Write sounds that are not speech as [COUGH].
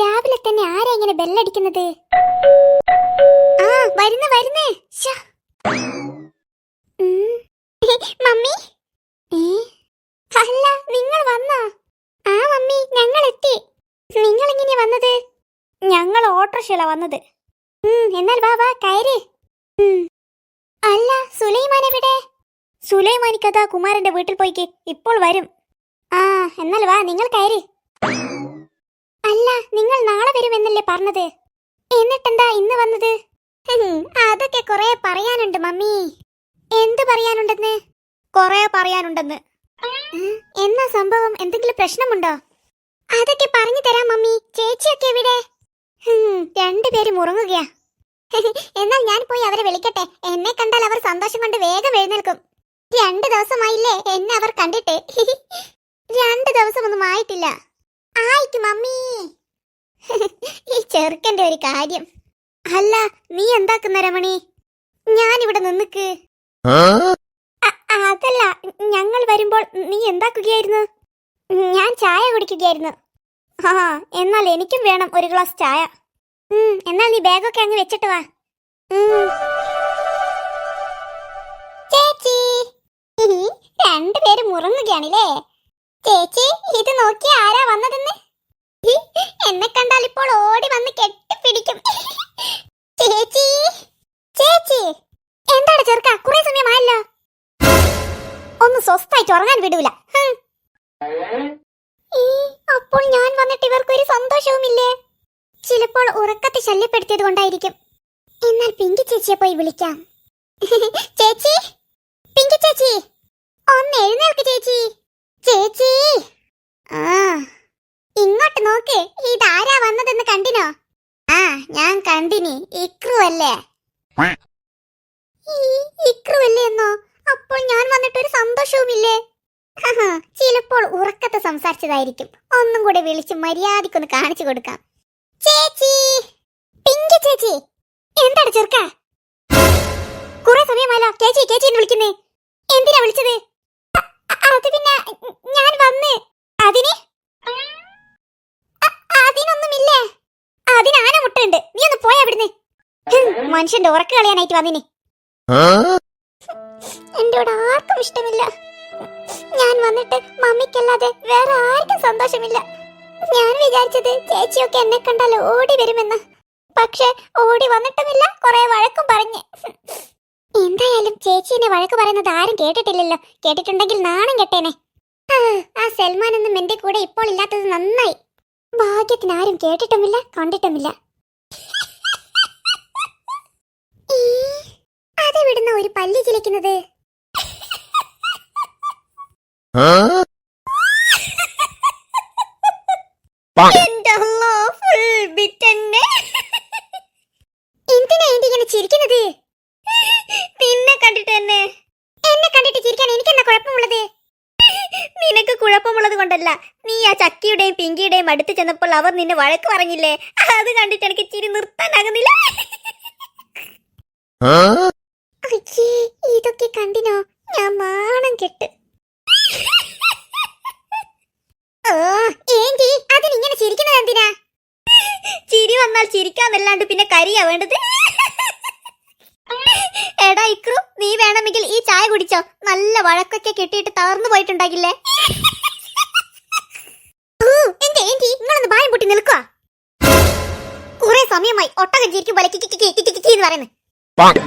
പിന്നെ ആരാ ഇങ്ങനെ ബെല്ലടിക്കുന്നത്? ആ വരുന്ന വരുന്നേ. [LAUGHS] മമ്മി? അല്ല നിങ്ങൾ വന്നോ? ആ മമ്മി ഞങ്ങൾ എത്തി നിങ്ങൾ എങ്ങനെയാ വന്നത്? ഞങ്ങൾ ഓട്ടോറിക്ഷയില വന്നത്. എന്നാൽ വാ വാ കയറ്. അല്ല സുലൈമാൻ എവിടെ? സുലൈമാനിക്കതാ കുമാരന്റെ വീട്ടിൽ പോയിക്ക്. ഇപ്പോൾ വരും. ആ എന്നാൽ വാ നിങ്ങൾ കയറി. അല്ല നിങ്ങൾ നാളെ വരുമെന്നല്ലേ പറഞ്ഞത്? എന്നിട്ടെന്താ ഇന്ന് വന്നത്? അതൊക്കെ കുറെ പറയാനുണ്ട് മമ്മി. എന്ത് പറയാനുണ്ടെന്ന്? കുറെ പറയാനുണ്ടെന്ന്. എന്നാ സംഭവം? എന്തെങ്കിലും പ്രശ്നമുണ്ടോ? അതൊക്കെ പറഞ്ഞു തരാം മമ്മി. ചേച്ചിയൊക്കെ എവിടെ? രണ്ടുപേരും ഉറങ്ങുകയാ. എന്നാൽ ഞാൻ പോയി അവരെ വിളിക്കട്ടെ. എന്നെ കണ്ടാൽ അവർ സന്തോഷം കൊണ്ട് വേഗം എഴുന്നേൽക്കും. രണ്ടു ദിവസമായില്ലേ എന്നെ അവർ കണ്ടിട്ട്. രണ്ടു ദിവസമൊന്നും ആയിട്ടില്ല. ആയിക്ക് മമ്മി. ഈ ചെറുക്കന്റെ ഒരു കാര്യം. അല്ല നീ എന്താക്കുന്ന രമണി? ഞാനിവിടെ നിന്നിക്ക്. അ- അതല്ല ഞങ്ങൾ വരുമ്പോൾ നീ എന്താക്കുകയായിരുന്നു? ഞാൻ ചായ കുടിക്കുകയായിരുന്നു. ആ എന്നാൽ എനിക്കും വേണം ഒരു ഗ്ലാസ് ചായ. എന്നാൽ നീ ബാഗൊക്കെ അങ്ങ് വെച്ചിട്ട് വാ. ചേച്ചി രണ്ടുപേരും മുറങ്ങുകയാണല്ലേ ചേച്ചി ഇത് നോക്കി ആരാ വന്നതെന്ന് ഹി, എന്നെ കണ്ടാൽ ഇപ്പോൾ ഓടി വന്ന് കെട്ടിപ്പിടിക്കും ചേച്ചി ചേച്ചി എന്താണ് ചെറുക്ക കുറെ സമയമായല്ലോ സ്വസ്ഥായിട്ട് ഉറങ്ങാൻ വിടൂല. അപ്പോൾ ഞാൻ വന്നിട്ട് ഇവർക്ക് ഒരു സന്തോഷവുമില്ലേ? ചിലപ്പോൾ ഉറക്കത്തെ ശല്യപ്പെടുത്തിയത് കൊണ്ടായിരിക്കും. എന്നാൽ പിങ്കി ചേച്ചിയെ പോയി വിളിക്കാം. [LAUGHS] ചേച്ചി? പിങ്കി ചേച്ചി? ഒന്ന് എഴുന്നേൽക്ക് ചേച്ചി. ചേച്ചി? ആ ഇങ്ങോട്ട് നോക്ക്. ഇതാരാ വന്നതെന്ന് കണ്ടിനോ? ആ ഞാൻ കണ്ടിനി. ഇക്രു അല്ലേ? ഇക്രു അല്ലേ എന്നോ? അപ്പോൾ ഞാൻ വന്നിട്ട് ഒരു സന്തോഷവുമില്ലേ ചിലപ്പോൾ ഉറക്കത്തെ സംസാരിച്ചതായിരിക്കും. ഒന്നും കൂടെ വിളിച്ച് മര്യാദക്കൊന്ന് കാണിച്ചു കൊടുക്കാം. ചേച്ചി! പിങ്കി ചേച്ചി! എന്താണ് ചെറുക്ക? കുറെ സമയമല്ല ചേച്ചി ചേച്ചി എന്ന് വിളിക്കുന്നേ. എന്തിനാ വിളിച്ചത്? അത് പിന്നെ ഞാൻ വന്ന് അതിന്? അതിനൊന്നുമില്ലേ? അതിന് ആന മുട്ടുണ്ട് നീ ഒന്ന് പോയാ ഇവിടുന്ന്. മനുഷ്യന്റെ ഉറക്ക കളയാനായിട്ട് വന്നിന്. എന്റെ കൂടെ ആർക്കും ഇഷ്ടമില്ല. ഞാൻ വന്നിട്ട് മമ്മിക്കല്ലാതെ വേറെ ആർക്കും സന്തോഷമില്ല. ഞാൻ വിചാരിച്ചത് ചേച്ചിയൊക്കെ എന്നെ കണ്ടാൽ ഓടി വരുമെന്ന്. പക്ഷെ ഓടി വന്നിട്ടുമില്ല കുറെ വഴക്കും പറഞ്ഞ്. എന്തായാലും ചേച്ചീനെ വഴക്ക് പറയുന്നത് ആരും കേട്ടിട്ടില്ലല്ലോ. കേട്ടിട്ടുണ്ടെങ്കിൽ നാണം കെട്ടേനെ. ആ സൽമാൻ എന്നും എന്റെ കൂടെ ഇപ്പോൾ ഇല്ലാത്തത് നന്നായി. ഭാഗ്യത്തിന് ആരും കേട്ടിട്ടുമില്ല കണ്ടിട്ടുമില്ല ഈ, അതെവിടുന്ന ഒരു പല്ലി ചിലക്കുന്നത് എന്റെ. എന്തിനാ ചിരിക്കുന്നത്? നിന്നെ എന്നെ. കണ്ടിട്ട് ചിരിക്കാൻ നിനക്ക് നീ ആ പിങ്കിയുടെയും അടുത്ത് ചെന്നപ്പോൾ അവർ നിന്നെ വഴക്ക് പറഞ്ഞില്ലേ? അത് കണ്ടിട്ട് എനിക്ക് ചിരി നിർത്താനാകുന്നില്ല അയ്യേ, ഇതൊക്കെ കണ്ടിനോ ഞാൻ നാണം കെട്ട് ഓ ഏന്റി അതിനിങ്ങനെ ചിരിക്കുന്നത് എന്തിനാ ചിരി വന്നാൽ ചിരിക്കാന്നല്ലാണ്ട് പിന്നെ കരിയാ വേണ്ടത്? എടാ ഇക്രു നീ വേണമെങ്കിൽ ഈ ചായ കുടിച്ചോ. നല്ല വഴക്കൊക്കെ കെട്ടിയിട്ട് തളർന്നു പോയിട്ടുണ്ടാകില്ലേ? എന്റെ ഏന്റി നിങ്ങളൊന്ന് ബായം പൊട്ടി നിൽക്കുക കുറെ സമയമായി ഒട്ടകം ചിരിക്കും പോലെ കിക്കി കിക്കി കിക്കി കിക്കി എന്ന് പറയുന്നത്. Quack.